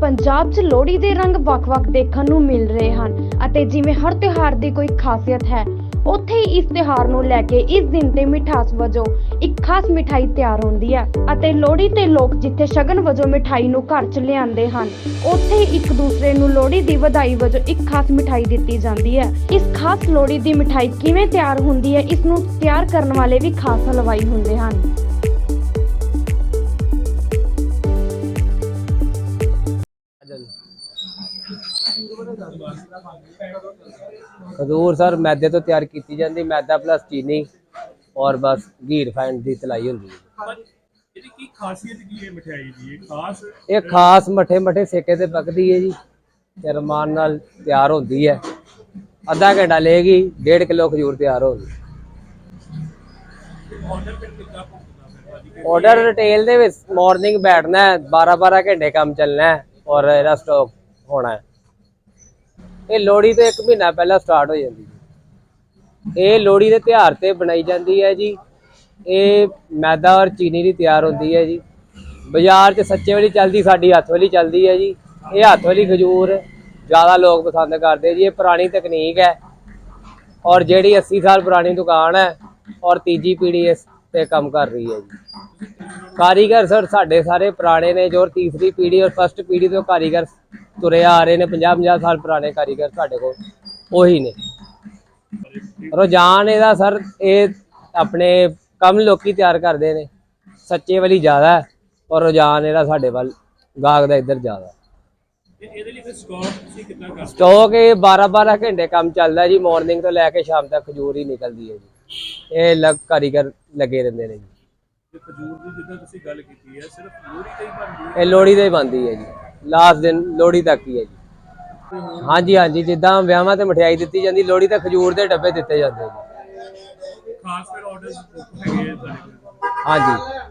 ਪੰਜਾਬ 'ਚ ਲੋਹੜੀ ਦੇ ਰੰਗ ਵੱਖ-ਵੱਖ ਦੇਖਣ ਨੂੰ ਮਿਲ ਰਹੇ ਹਨ ਅਤੇ ਜਿਵੇਂ ਹਰ ਤਿਉਹਾਰ ਦੀ ਕੋਈ ਖਾਸੀਅਤ ਹੈ, ਉੱਥੇ ਹੀ ਇਸ ਤਿਉਹਾਰ ਨੂੰ ਲੈ ਕੇ ਇਸ ਦਿਨ ਤੇ ਮਿਠਾਸ ਵਜੋਂ ਇੱਕ ਖਾਸ ਮਿਠਾਈ ਤਿਆਰ ਹੁੰਦੀ ਹੈ ਅਤੇ ਲੋਹੜੀ ਤੇ ਲੋਕ ਜਿੱਥੇ ਸ਼ਗਨ ਵਜੋਂ ਮਿਠਾਈ ਨੂੰ ਘਰ 'ਚ ਲਿਆਉਂਦੇ ਹਨ, ਉੱਥੇ ਹੀ ਇੱਕ ਦੂਸਰੇ ਨੂੰ ਲੋਹੜੀ ਦੀ ਵਧਾਈ ਵਜੋਂ ਇੱਕ ਖਾਸ ਮਿਠਾਈ ਦਿੱਤੀ ਜਾਂਦੀ ਹੈ। ਇਸ ਖਾਸ ਲੋਹੜੀ ਦੀ ਮਿਠਾਈ ਕਿਵੇਂ ਤਿਆਰ ਹੁੰਦੀ ਹੈ, ਇਸ ਨੂੰ ਤਿਆਰ ਕਰਨ ਵਾਲੇ ਵੀ ਖਾਸ ਹਲਵਾਈ ਹੁੰਦੇ ਹਨ। ਖਜੂਰ ਸਰ ਮੈਦੇ ਤੋਂ ਤਿਆਰ ਕੀਤੀ ਜਾਂਦੀ ਮੈਦਾ ਪਲੱਸ ਚੀਨੀ ਔਰ ਬਸ ਘੀ ਰਿਫਾਈਨਡ ਦੀ ਤਲਾਈ ਹੁੰਦੀ ਹੈ। ਪਰ ਇਹਦੀ ਕੀ ਖਾਸੀਅਤ ਕੀ ਹੈ ਮਠਿਆਈ ਦੀ? ਇਹ ਖਾਸ ਇਹ ਖਾਸ ਮੱਠੇ ਮੱਠੇ ਸੇਕੇ ਤੇ ਪੱਕਦੀ ਹੈ ਜੀ ਤੇ ਰਮਾਨ ਨਾਲ ਤਿਆਰ ਹੁੰਦੀ ਹੈ। ਅੱਧਾ ਘੰਟਾ ਲਏਗੀ 1.5 ਕਿਲੋ ਖਜੂਰ ਤਿਆਰ ਹੋਗੀ ਆਰਡਰ ਫਿਰ ਕਿੱਦਾਂ ਪਹੁੰਚਦਾ ਫਿਰ ਭਾਜੀ? ਆਰਡਰ ਰਿਟੇਲ ਦੇ ਵਿੱਚ ਮਾਰਨਿੰਗ ਬੈਠਣਾ ਹੈ 12 12 ਘੰਟੇ ਕੰਮ ਚੱਲਣਾ ਹੈ ਔਰ ਇਹਦਾ ਸਟਾਕ ਹੋਣਾ ਹੈ। ਇਹ ਲੋਹੜੀ ਤੋਂ ਇੱਕ ਮਹੀਨਾ ਪਹਿਲਾਂ ਸਟਾਰਟ ਹੋ ਜਾਂਦੀ ਹੈ ਇਹ ਲੋਹੜੀ ਦੇ ਤਿਉਹਾਰ ਤੇ ਬਣਾਈ ਜਾਂਦੀ ਹੈ ਜੀ। ਇਹ ਮੈਦਾ ਔਰ ਚੀਨੀ ਦੀ ਤਿਆਰ ਹੁੰਦੀ ਹੈ ਜੀ। ਬਾਜ਼ਾਰ 'ਚ ਸੱਚੇ ਵਾਲੀ ਚੱਲਦੀ, ਸਾਡੀ ਹੱਥ ਵਾਲੀ ਚੱਲਦੀ ਹੈ ਜੀ। ਇਹ ਹੱਥ ਵਾਲੀ ਖਜੂਰ ਜ਼ਿਆਦਾ ਲੋਕ ਪਸੰਦ ਕਰਦੇ ਜੀ। ਇਹ ਪੁਰਾਣੀ ਤਕਨੀਕ ਹੈ ਔਰ ਜਿਹੜੀ 80 ਸਾਲ ਪੁਰਾਣੀ ਦੁਕਾਨ ਹੈ ਔਰ ਤੀਜੀ ਪੀੜ੍ਹੀ ਇਸ ਤੇ ਕੰਮ ਕਰ ਰਹੀ ਹੈ ਜੀ। ਕਾਰੀਗਰ ਸਰ ਸਾਡੇ ਸਾਰੇ ਪੁਰਾਣੇ ਨੇ ਜੋ ਤੀਸਰੀ ਪੀੜ੍ਹੀ ਔਰ ਫਸਟ ਪੀੜ੍ਹੀ ਤੋਂ ਕਾਰੀਗਰ ਤੁਰੇ ਆ ਰਹੇ ਨੇ 50 50 ਸਾਲ ਪੁਰਾਣੇ ਕਾਰੀਗਰ ਸਾਡੇ ਕੋਲ ਉਹੀ ਨੇ। ਰੁਝਾਨ ਇਹਦਾ ਸਰ ਇਹ ਆਪਣੇ ਕੰਮ ਲੋਕੀ ਤਿਆਰ ਕਰਦੇ ਨੇ ਸੱਚੇ ਵਾਲੀ ਜ਼ਿਆਦਾ ਔਰ ਰੁਝਾਨ ਇਹਦਾ ਸਾਡੇ ਵੱਲ ਗਾਹਕ ਦਾ ਇੱਧਰ ਜ਼ਿਆਦਾ ਇਹਦੇ ਲਈ ਫਿਰ ਸਟਾਕ ਤੁਸੀਂ ਕਿੱਦਾਂ ਕਰਦੇ ਸਟਾਕ ਇਹ 12 12 ਘੰਟੇ ਕੰਮ ਚੱਲਦਾ ਜੀ ਮਾਰਨਿੰਗ ਤੋਂ ਲੈ ਕੇ ਸ਼ਾਮ ਤੱਕ ਖਜੂਰ ਹੀ ਨਿਕਲਦੀ ਹੈ ਜੀ। ਇਹ ਲੱਗ ਕਾਰੀਗਰ ਲੱਗੇ ਰਹਿੰਦੇ ਨੇ ਜੀ। ਤੇ ਖਜੂਰ ਦੀ ਜਿੱਦਾਂ ਤੁਸੀਂ ਗੱਲ ਕੀਤੀ ਹੈ ਸਿਰਫ ਲੋਹੜੀ ਤੇ ਹੀ ਬਣਦੀ ਹੈ? ਇਹ ਲੋਹੜੀ ਹੀ ਬਣਦੀ ਹੈ ਜੀ। ਲਾਸਟ ਦਿਨ ਲੋਹੜੀ ਤੱਕ ਹੀ ਹੈ ਜੀ। ਹਾਂਜੀ ਹਾਂਜੀ ਜਿੱਦਾਂ ਵਿਆਹਾਂ ਤੇ ਮਠਿਆਈ ਦਿੱਤੀ ਜਾਂਦੀ ਲੋਹੜੀ ਤੇ ਖਜੂਰ ਦੇ ਡੱਬੇ ਦਿੱਤੇ ਜਾਂਦੇ ਜੀ ਖਾਸ ਫਿਰ ਆਰਡਰ ਹੈਗੇ ਆ ਤੁਹਾਡੇ ਕੋਲ? ਹਾਂਜੀ।